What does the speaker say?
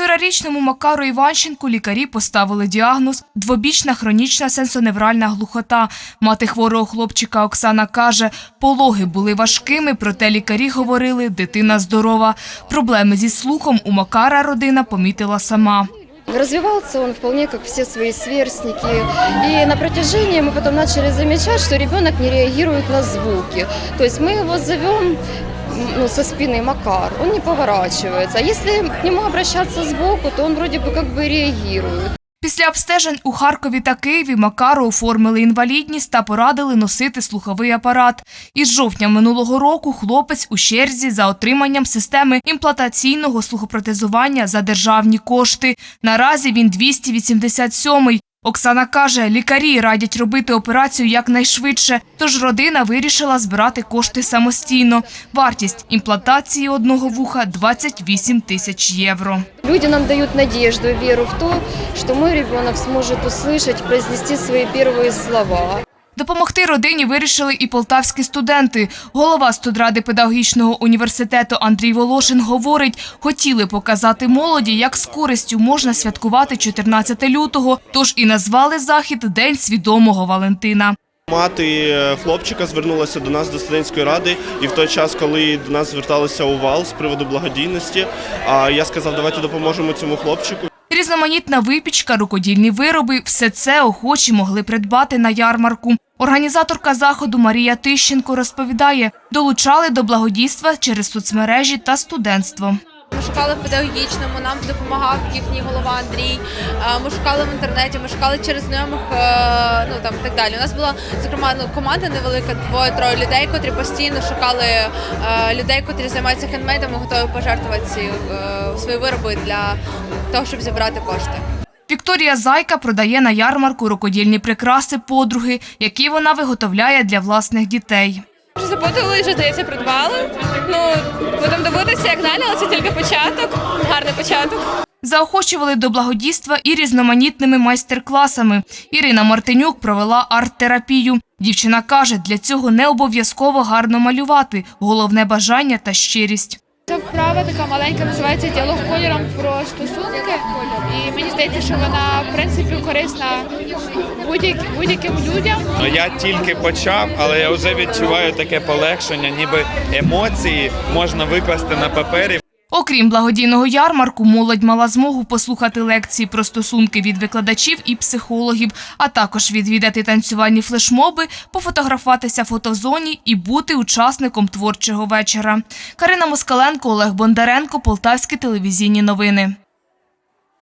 Півторарічному Макару Іванченку лікарі поставили діагноз – двобічна хронічна сенсоневральна глухота. Мати хворого хлопчика Оксана каже, пологи були важкими, проте лікарі говорили, дитина здорова. Проблеми зі слухом у Макара родина помітила сама. Развивался он вполне как все свои сверстники. И на протяжении мы потом начали замечать, что ребенок не реагирует на звуки. То есть мы его зовем ну, со спины Макар, он не поворачивается. А если к нему обращаться сбоку, то он вроде бы как бы реагирует. Після обстежень у Харкові та Києві Макару оформили інвалідність та порадили носити слуховий апарат. Із жовтня минулого року хлопець у черзі за отриманням системи імплантаційного слухопротезування за державні кошти. Наразі він 287-й. Оксана каже, лікарі радять робити операцію якнайшвидше, тож родина вирішила збирати кошти самостійно. Вартість імплантації одного вуха – 28 тисяч євро. Люди нам дають надіжду віру в те, що ми, дитина, зможе услышать, произнести свої перші слова. Допомогти родині вирішили і полтавські студенти. Голова студради педагогічного університету Андрій Волошин говорить, хотіли показати молоді, як з користю можна святкувати 14 лютого, тож і назвали захід День свідомого Валентина. Мати е, хлопчика звернулася до нас до студентської ради, і в той час, коли до нас зверталися увал з приводу благодійності, а я сказав, давайте допоможемо цьому хлопчику. Різноманітна випічка, рукодільні вироби – все це охочі могли придбати на ярмарку. Організаторка заходу Марія Тищенко розповідає, долучали до благодійства через соцмережі та студентство. Ми шукали в педагогічному, нам допомагав їхній голова Андрій. Е, Ми шукали в інтернеті, ми шукали через знайомих, е, ну там так далі. У нас була зокрема ну, команда невелика, двоє-троє людей, котрі постійно шукали е, людей, котрі займаються хендмейдом готові пожертвувати свої вироби для того, щоб зібрати кошти. Вікторія Зайка продає на ярмарку рукодільні прикраси подруги, які вона виготовляє для власних дітей. Вже запутали, що здається, придбали. Ну, будемо дивитися, як далі, але це тільки початок, гарний початок. Заохочували до благодійства і різноманітними майстер-класами. Ірина Мартинюк провела арт-терапію. Дівчина каже, для цього не обов'язково гарно малювати, головне бажання та щирість. Ця вправа така маленька, називається діалог кольором про стосунки. І мені здається, що вона в принципі корисна будь-як- будь-яким людям. Ну, Я тільки почав, але я вже відчуваю таке полегшення, ніби емоції можна викласти на папері. Окрім благодійного ярмарку, молодь мала змогу послухати лекції про стосунки від викладачів і психологів, а також відвідати танцювальні флешмоби, пофотографуватися в фотозоні і бути учасником творчого вечора. Карина Москаленко, Олег Бондаренко, Полтавські телевізійні новини.